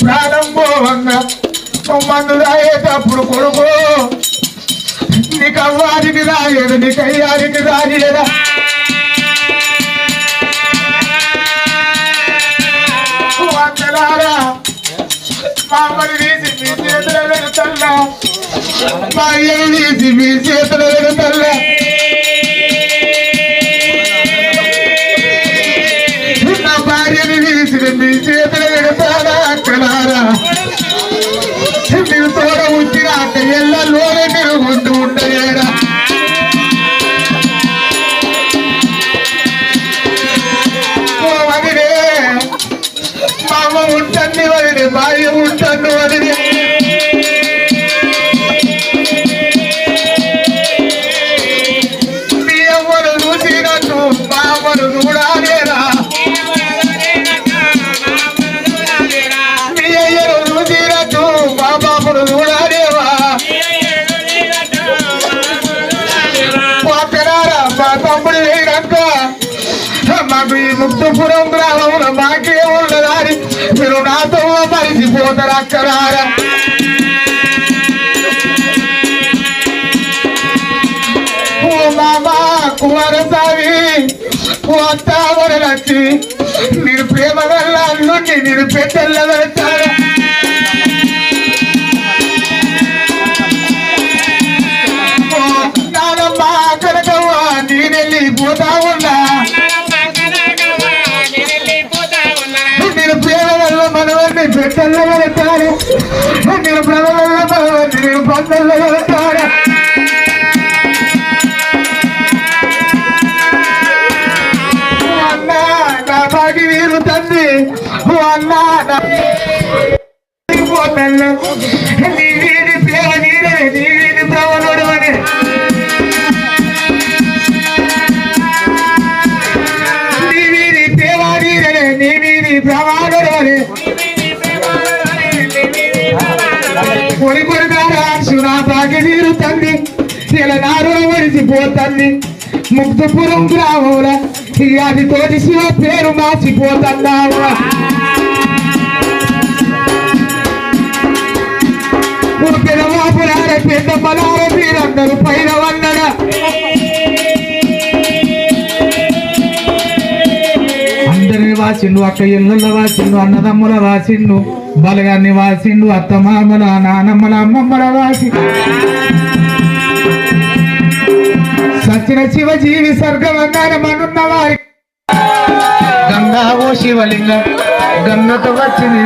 ప్రాణం పోవంగా మందు తాగేటప్పుడు కొడుకు. నీకు అవ్వారికి రాలేదు నీకు అయ్యారికి రాలేదా వందలారా మామని తీసి మీ చేతుల పెడతల్లా మా అయ్యని తీసి మీ చేతుల పెడతల్లా నా భార్యని తీసి మీ చేతుల మాకు ఈ ముక్తపురం గ్రామంలో మాకే ఉన్నదాని మీరు నాతో మరిచిపోతారు అక్కరారా ఓ మామా కుమారస్వామి ఓ అత్తావర లక్ష్మి మీరు ప్రేమ వల్ల అల్లుండి మీరు పెట్టెల్ల పెడతారా నానమ్మ కనకవ్వ నేనెళ్ళి పోతా ఉన్నా. మనవల్ని పెట్టెల్ల పెడతారు. నేను ప్రజలలో నేను పంటల్లో మీరు పందెల్ల పెడతారా. ఓ అన్నా నా బాగి వీరు తండ్రి. అన్నా నా నీ వీరి ప్రేమ అని. సునా బాగి వీరు తండ్రి ఇలా నారు మరిచిపోతండి ముగ్ధపురం గ్రామంలో అది తోటి శివ పేరు మార్చిపోతున్నావా పెద్ద పెద్దమ్మలార మీరందరూ పైన వందన వాసిండు అక్క ఎల్లుల వాసిండు అన్నదమ్ముల వాసిండు బలగాన్ని వాసిండు అత్తమామల నానమ్మల అమ్మమ్మల వాసి సచిన శివజీవి స్వర్గవంగానే మనున్న వారి గంగా ఓ శివలింగం గంగతో వచ్చింది.